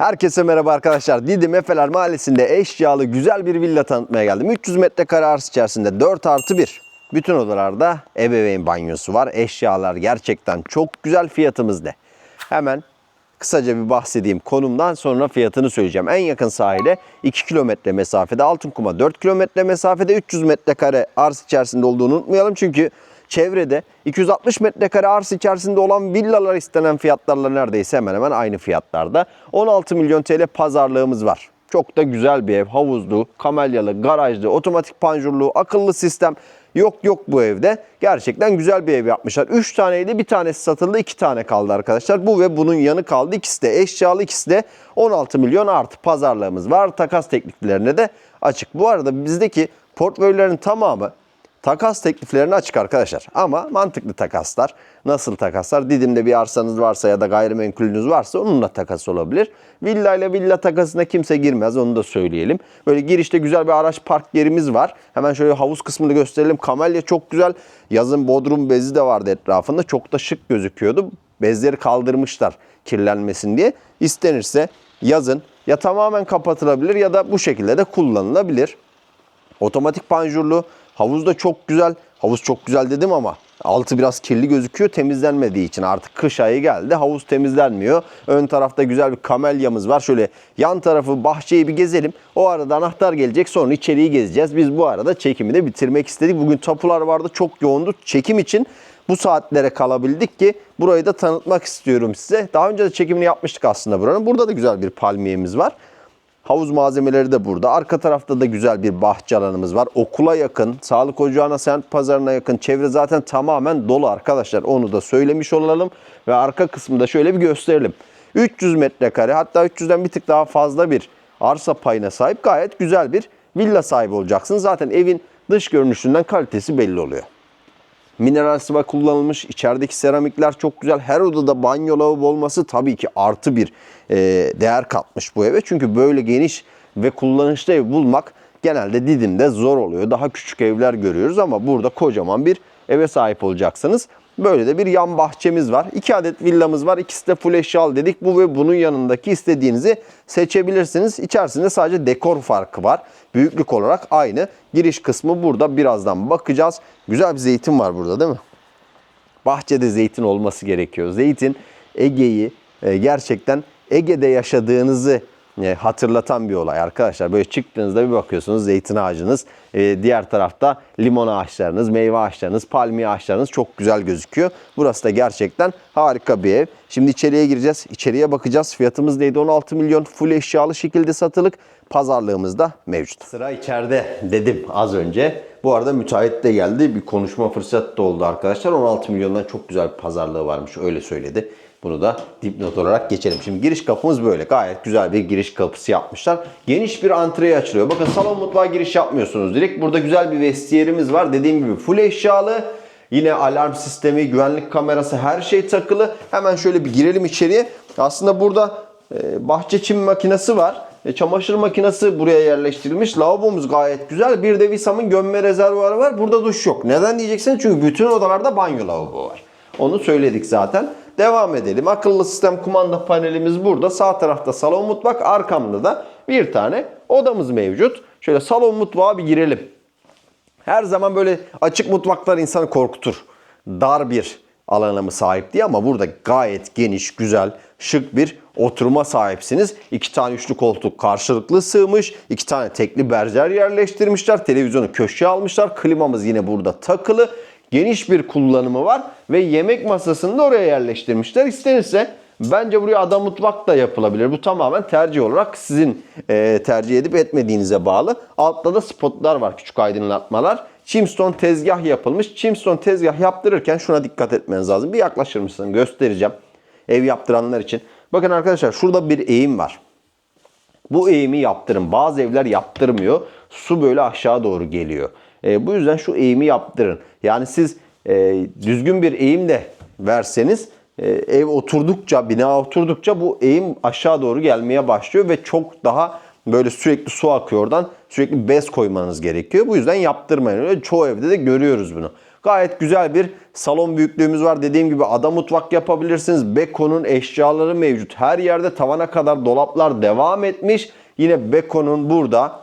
Herkese merhaba arkadaşlar. Didim Efeler Mahallesi'nde eşyalı güzel bir villa tanıtmaya geldim. 300 metrekare arsa içerisinde 4 artı 1. Bütün odalarda ebeveyn banyosu var. Eşyalar gerçekten çok güzel fiyatımız ne? Hemen kısaca bir bahsedeyim konumdan sonra fiyatını söyleyeceğim. En yakın sahile 2 kilometre mesafede, Altınkum'a 4 kilometre mesafede 300 metrekare arsa içerisinde olduğunu unutmayalım. Çünkü çevrede 260 metrekare arsa içerisinde olan villalar istenen fiyatlarla neredeyse hemen hemen aynı fiyatlarda. 16 milyon TL pazarlığımız var. Çok da güzel bir ev. Havuzlu, kamelyalı, garajlı, otomatik panjurlu, akıllı sistem. Yok yok bu evde. Gerçekten güzel bir ev yapmışlar. 3 taneydi bir tanesi satıldı 2 tane kaldı arkadaşlar. Bu ve bunun yanı kaldı. İkisi de eşyalı ikisi de 16 milyon artı pazarlığımız var. Takas tekliflerine de açık. Bu arada bizdeki portföylerin tamamı Takas tekliflerine açık arkadaşlar. Ama mantıklı takaslar. Nasıl takaslar? Didim'de bir arsanız varsa ya da gayrimenkulünüz varsa onunla takas olabilir. Villa ile villa takasına kimse girmez onu da söyleyelim. Böyle girişte güzel bir araç park yerimiz var. Hemen şöyle havuz kısmını gösterelim. Kamelya çok güzel. Yazın bodrum bezi de vardı etrafında. Çok da şık gözüküyordu. Bezleri kaldırmışlar kirlenmesin diye. İstenirse yazın ya tamamen kapatılabilir ya da bu şekilde de kullanılabilir. Otomatik panjurlu. Havuz da çok güzel. Havuz çok güzel dedim ama altı biraz kirli gözüküyor temizlenmediği için. Artık kış ayı geldi. Havuz temizlenmiyor. Ön tarafta güzel bir kamelyamız var. Şöyle yan tarafı bahçeyi bir gezelim. O arada anahtar gelecek sonra içeriği gezeceğiz. Biz bu arada çekimi de bitirmek istedik. Bugün tapular vardı çok yoğundu. Çekim için bu saatlere kalabildik ki burayı da tanıtmak istiyorum size. Daha önce de çekimini yapmıştık aslında buranın. Burada da güzel bir palmiyemiz var. Havuz malzemeleri de burada. Arka tarafta da güzel bir bahçe alanımız var. Okula yakın, sağlık ocağına, semt pazarına yakın. Çevre zaten tamamen dolu arkadaşlar. Onu da söylemiş olalım. Ve arka kısmında şöyle bir gösterelim. 300 metrekare hatta 300'den bir tık daha fazla bir arsa payına sahip gayet güzel bir villa sahibi olacaksınız. Zaten evin dış görünüşünden kalitesi belli oluyor. Mineral sıva kullanılmış. İçerideki seramikler çok güzel. Her odada banyo lavabo olması tabii ki artı bir e, değer katmış bu eve. Çünkü böyle geniş ve kullanışlı ev bulmak genelde Didim'de zor oluyor. Daha küçük evler görüyoruz ama burada kocaman bir eve sahip olacaksınız. Böyle de bir yan bahçemiz var. İki adet villamız var. İkisi de full eşyalı dedik. Bu ve bunun yanındaki istediğinizi seçebilirsiniz. İçerisinde sadece dekor farkı var. Büyüklük olarak aynı. Giriş kısmı burada. Birazdan bakacağız. Güzel bir zeytin var burada değil mi? Bahçede zeytin olması gerekiyor. Zeytin Ege'yi e, gerçekten Ege'de yaşadığınızı hatırlatan bir olay arkadaşlar. Böyle çıktığınızda bir bakıyorsunuz zeytin ağacınız, e, diğer tarafta limon ağaçlarınız, meyve ağaçlarınız, palmiye ağaçlarınız çok güzel gözüküyor. Burası da gerçekten harika bir ev. Şimdi içeriye gireceğiz. İçeriye bakacağız. Fiyatımız neydi? 16 milyon full eşyalı şekilde satılık. Pazarlığımız da mevcut. Sıra içeride dedim az önce. Bu arada müteahhit de geldi. Bir konuşma fırsatı da oldu arkadaşlar. 16 milyondan çok güzel bir pazarlığı varmış. Öyle söyledi. Bunu da dipnot olarak geçelim. Şimdi giriş kapımız böyle. Gayet güzel bir giriş kapısı yapmışlar. Geniş bir antreye açılıyor. Bakın salon mutfağa giriş yapmıyorsunuz direkt. Burada güzel bir vestiyerimiz var. Dediğim gibi full eşyalı. Yine alarm sistemi, güvenlik kamerası her şey takılı. Hemen şöyle bir girelim içeriye. Aslında burada e, bahçe çim makinesi var. E, çamaşır makinesi buraya yerleştirilmiş. Lavabomuz gayet güzel. Bir de Visam'ın gömme rezervuarı var. Burada duş yok. Neden diyeceksiniz? Çünkü bütün odalarda banyo lavabo var. Onu söyledik zaten. Devam edelim. Akıllı sistem kumanda panelimiz burada. Sağ tarafta salon mutfak. Arkamda da bir tane odamız mevcut. Şöyle salon mutfağa bir girelim. Her zaman böyle açık mutfaklar insanı korkutur. Dar bir alana mı sahip diye ama burada gayet geniş, güzel, şık bir oturuma sahipsiniz. İki tane üçlü koltuk karşılıklı sığmış. iki tane tekli berjer yerleştirmişler. Televizyonu köşeye almışlar. Klimamız yine burada takılı. Geniş bir kullanımı var ve yemek masasını da oraya yerleştirmişler. İstenirse Bence buraya ada mutfak da yapılabilir. Bu tamamen tercih olarak sizin e, tercih edip etmediğinize bağlı. Altta da spotlar var, küçük aydınlatmalar. Chimstone tezgah yapılmış. Chimstone tezgah yaptırırken şuna dikkat etmeniz lazım. Bir yaklaşır mısın? Göstereceğim. Ev yaptıranlar için. Bakın arkadaşlar şurada bir eğim var. Bu eğimi yaptırın. Bazı evler yaptırmıyor. Su böyle aşağı doğru geliyor. E, bu yüzden şu eğimi yaptırın. Yani siz e, düzgün bir eğim de verseniz e, ev oturdukça, bina oturdukça bu eğim aşağı doğru gelmeye başlıyor ve çok daha böyle sürekli su akıyor oradan. Sürekli bez koymanız gerekiyor. Bu yüzden yaptırmayın. Öyle çoğu evde de görüyoruz bunu. Gayet güzel bir salon büyüklüğümüz var. Dediğim gibi ada mutfak yapabilirsiniz. Beko'nun eşyaları mevcut. Her yerde tavana kadar dolaplar devam etmiş. Yine Beko'nun burada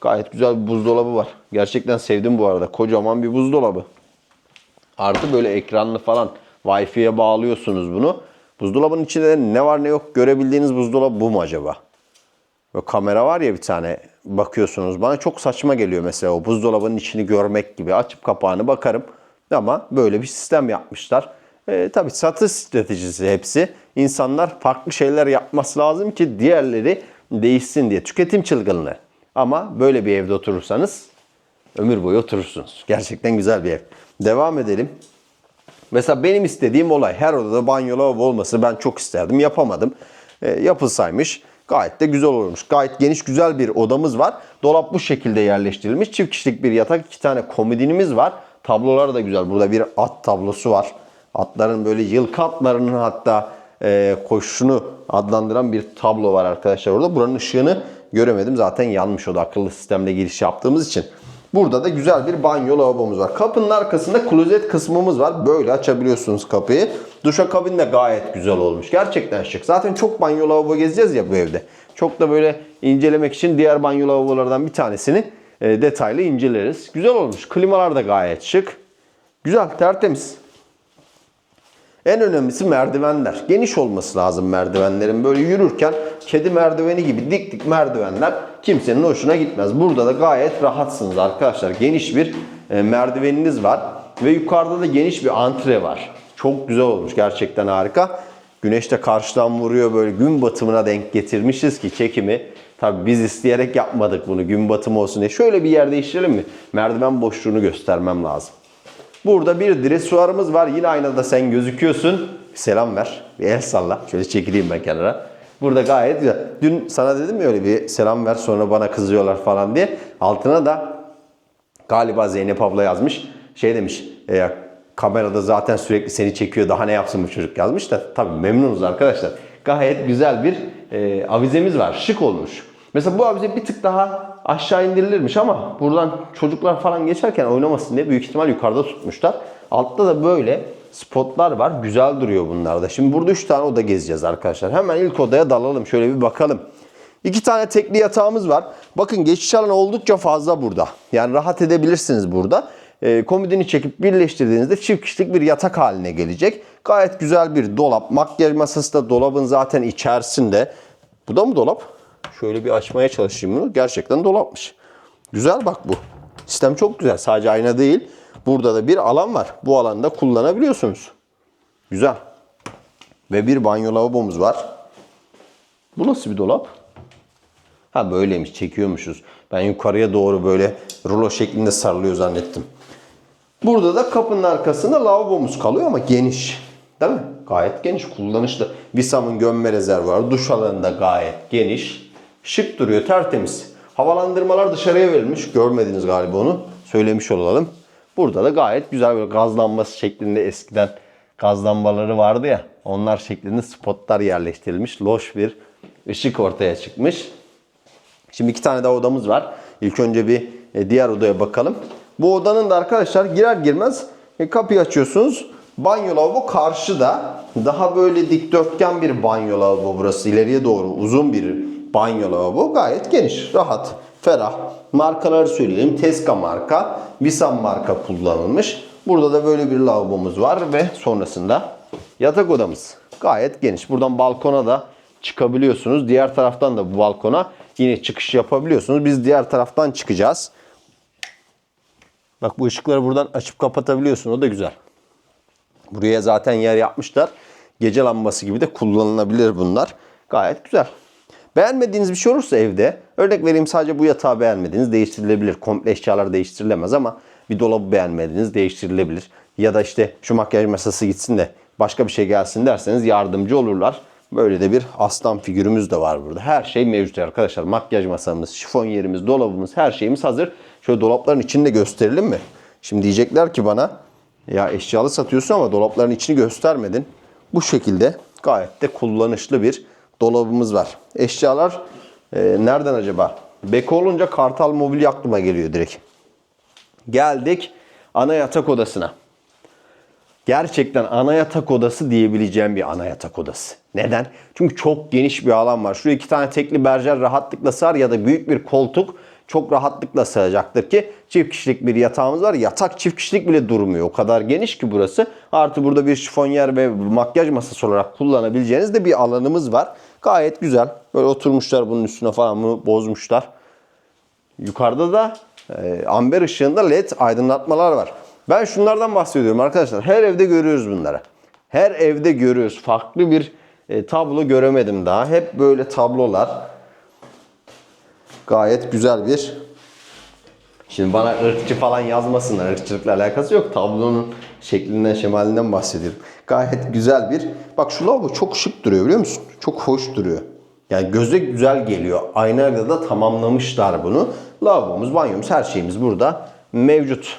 gayet güzel bir buzdolabı var. Gerçekten sevdim bu arada. Kocaman bir buzdolabı. Artı böyle ekranlı falan Wi-Fi'ye bağlıyorsunuz bunu. Buzdolabının içinde de ne var ne yok görebildiğiniz buzdolabı bu mu acaba? Ve kamera var ya bir tane bakıyorsunuz. Bana çok saçma geliyor mesela o buzdolabının içini görmek gibi. Açıp kapağını bakarım. Ama böyle bir sistem yapmışlar. E, tabii satış stratejisi hepsi. İnsanlar farklı şeyler yapması lazım ki diğerleri değişsin diye. Tüketim çılgınlığı. Ama böyle bir evde oturursanız ömür boyu oturursunuz. Gerçekten güzel bir ev. Devam edelim. Mesela benim istediğim olay her odada banyo lavabo olması ben çok isterdim. Yapamadım. E, yapılsaymış gayet de güzel olurmuş. Gayet geniş güzel bir odamız var. Dolap bu şekilde yerleştirilmiş. Çift kişilik bir yatak, iki tane komodinimiz var. Tablolar da güzel. Burada bir at tablosu var. Atların böyle yılkı atlarının hatta e, koşuşunu adlandıran bir tablo var arkadaşlar orada. Buranın ışığını göremedim. Zaten yanmış o da akıllı sistemle giriş yaptığımız için. Burada da güzel bir banyo lavabomuz var. Kapının arkasında klozet kısmımız var. Böyle açabiliyorsunuz kapıyı. Duşakabin de gayet güzel olmuş. Gerçekten şık. Zaten çok banyo lavabo gezeceğiz ya bu evde. Çok da böyle incelemek için diğer banyo lavabolardan bir tanesini e, detaylı inceleriz. Güzel olmuş. Klimalar da gayet şık. Güzel, tertemiz. En önemlisi merdivenler. Geniş olması lazım merdivenlerin. Böyle yürürken kedi merdiveni gibi dik dik merdivenler kimsenin hoşuna gitmez. Burada da gayet rahatsınız arkadaşlar. Geniş bir e, merdiveniniz var. Ve yukarıda da geniş bir antre var. Çok güzel olmuş. Gerçekten harika. Güneş de karşıdan vuruyor böyle gün batımına denk getirmişiz ki çekimi. Tabi biz isteyerek yapmadık bunu gün batımı olsun diye. Şöyle bir yer değiştirelim mi? Merdiven boşluğunu göstermem lazım. Burada bir dresuarımız var. Yine aynada sen gözüküyorsun. Bir selam ver. Bir el salla. Şöyle çekileyim ben kenara. Burada gayet güzel. Dün sana dedim ya öyle bir selam ver sonra bana kızıyorlar falan diye. Altına da galiba Zeynep abla yazmış. Şey demiş. E, kamerada zaten sürekli seni çekiyor. Daha ne yapsın bu çocuk yazmış da. Tabii memnunuz arkadaşlar. Gayet güzel bir e, avizemiz var. Şık olmuş. Mesela bu avize bir tık daha aşağı indirilirmiş ama buradan çocuklar falan geçerken oynamasın diye büyük ihtimal yukarıda tutmuşlar. Altta da böyle spotlar var. Güzel duruyor bunlar da. Şimdi burada 3 tane oda gezeceğiz arkadaşlar. Hemen ilk odaya dalalım. Şöyle bir bakalım. İki tane tekli yatağımız var. Bakın geçiş alanı oldukça fazla burada. Yani rahat edebilirsiniz burada. E, komodini çekip birleştirdiğinizde çift kişilik bir yatak haline gelecek. Gayet güzel bir dolap. Makyaj masası da dolabın zaten içerisinde. Bu da mı dolap? Şöyle bir açmaya çalışayım bunu. Gerçekten dolapmış. Güzel bak bu. Sistem çok güzel. Sadece ayna değil. Burada da bir alan var. Bu alanda kullanabiliyorsunuz. Güzel. Ve bir banyo lavabomuz var. Bu nasıl bir dolap? Ha böyleymiş. Çekiyormuşuz. Ben yukarıya doğru böyle rulo şeklinde sarılıyor zannettim. Burada da kapının arkasında lavabomuz kalıyor ama geniş. Değil mi? Gayet geniş, kullanışlı. Visam'ın gömme rezervuarı, duş alanı da gayet geniş. Şık duruyor, tertemiz. Havalandırmalar dışarıya verilmiş. Görmediniz galiba onu. Söylemiş olalım. Burada da gayet güzel böyle gaz lambası şeklinde eskiden gaz lambaları vardı ya. Onlar şeklinde spotlar yerleştirilmiş. Loş bir ışık ortaya çıkmış. Şimdi iki tane daha odamız var. İlk önce bir e, diğer odaya bakalım. Bu odanın da arkadaşlar girer girmez e, kapıyı açıyorsunuz. Banyo lavabo karşıda. Daha böyle dikdörtgen bir banyo lavabo burası. ileriye doğru uzun bir banyo lavabo. Gayet geniş, rahat, ferah. Markaları söyleyelim. Teska marka, Visam marka kullanılmış. Burada da böyle bir lavabomuz var ve sonrasında yatak odamız. Gayet geniş. Buradan balkona da çıkabiliyorsunuz. Diğer taraftan da bu balkona yine çıkış yapabiliyorsunuz. Biz diğer taraftan çıkacağız. Bak bu ışıkları buradan açıp kapatabiliyorsun. O da güzel. Buraya zaten yer yapmışlar. Gece lambası gibi de kullanılabilir bunlar. Gayet güzel. Beğenmediğiniz bir şey olursa evde, örnek vereyim sadece bu yatağı beğenmediniz, değiştirilebilir. Komple eşyalar değiştirilemez ama bir dolabı beğenmediniz, değiştirilebilir. Ya da işte şu makyaj masası gitsin de başka bir şey gelsin derseniz yardımcı olurlar. Böyle de bir aslan figürümüz de var burada. Her şey mevcut arkadaşlar. Makyaj masamız, şifon yerimiz, dolabımız, her şeyimiz hazır. Şöyle dolapların içini de gösterelim mi? Şimdi diyecekler ki bana ya eşyalı satıyorsun ama dolapların içini göstermedin. Bu şekilde gayet de kullanışlı bir dolabımız var. Eşyalar e, nereden acaba? Beko olunca Kartal Mobilya aklıma geliyor direkt. Geldik ana yatak odasına. Gerçekten ana yatak odası diyebileceğim bir ana yatak odası. Neden? Çünkü çok geniş bir alan var. Şuraya iki tane tekli berjer rahatlıkla sığar ya da büyük bir koltuk çok rahatlıkla sığacaktır ki çift kişilik bir yatağımız var. Yatak çift kişilik bile durmuyor. O kadar geniş ki burası. Artı burada bir şifonyer ve makyaj masası olarak kullanabileceğiniz de bir alanımız var. Gayet güzel. Böyle oturmuşlar bunun üstüne falan bunu bozmuşlar. Yukarıda da e, amber ışığında led aydınlatmalar var. Ben şunlardan bahsediyorum arkadaşlar. Her evde görüyoruz bunları. Her evde görüyoruz. Farklı bir e, tablo göremedim daha. Hep böyle tablolar. Gayet güzel bir Şimdi bana ırkçı falan yazmasınlar. Irkçılıkla alakası yok. Tablonun şeklinden, şemalinden bahsediyorum. Gayet güzel bir... Bak şu lavabo çok şık duruyor biliyor musun? Çok hoş duruyor. Yani göze güzel geliyor. Aynayla da tamamlamışlar bunu. Lavabomuz, banyomuz, her şeyimiz burada mevcut.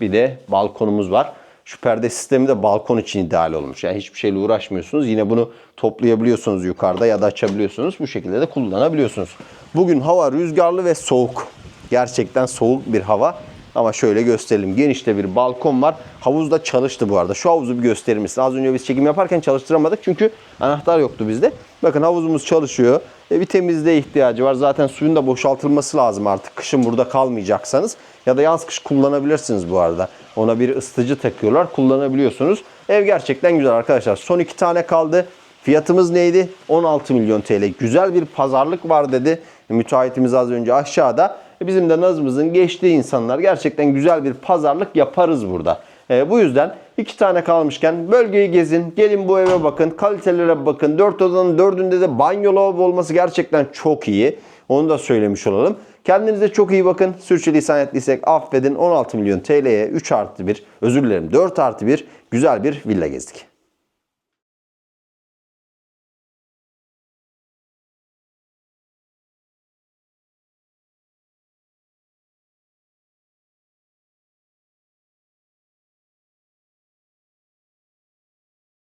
Bir de balkonumuz var. Şu perde sistemi de balkon için ideal olmuş. Yani hiçbir şeyle uğraşmıyorsunuz. Yine bunu toplayabiliyorsunuz yukarıda ya da açabiliyorsunuz. Bu şekilde de kullanabiliyorsunuz. Bugün hava rüzgarlı ve soğuk. Gerçekten soğuk bir hava. Ama şöyle gösterelim. Genişte bir balkon var. Havuz da çalıştı bu arada. Şu havuzu bir gösterir misin? Az önce biz çekim yaparken çalıştıramadık çünkü anahtar yoktu bizde. Bakın havuzumuz çalışıyor. E, bir temizliğe ihtiyacı var. Zaten suyun da boşaltılması lazım artık. Kışın burada kalmayacaksanız. Ya da yaz kış kullanabilirsiniz bu arada. Ona bir ısıtıcı takıyorlar. Kullanabiliyorsunuz. Ev gerçekten güzel arkadaşlar. Son iki tane kaldı. Fiyatımız neydi? 16 milyon TL. Güzel bir pazarlık var dedi. Müteahhitimiz az önce aşağıda. E, Bizim de nazımızın geçtiği insanlar gerçekten güzel bir pazarlık yaparız burada. E, bu yüzden iki tane kalmışken bölgeyi gezin. Gelin bu eve bakın. Kalitelere bakın. Dört odanın dördünde de banyo lavabo olması gerçekten çok iyi. Onu da söylemiş olalım. Kendinize çok iyi bakın. Sürçülisan ettiysek affedin. 16 milyon TL'ye 3 artı 1, özür dilerim 4 artı 1 güzel bir villa gezdik.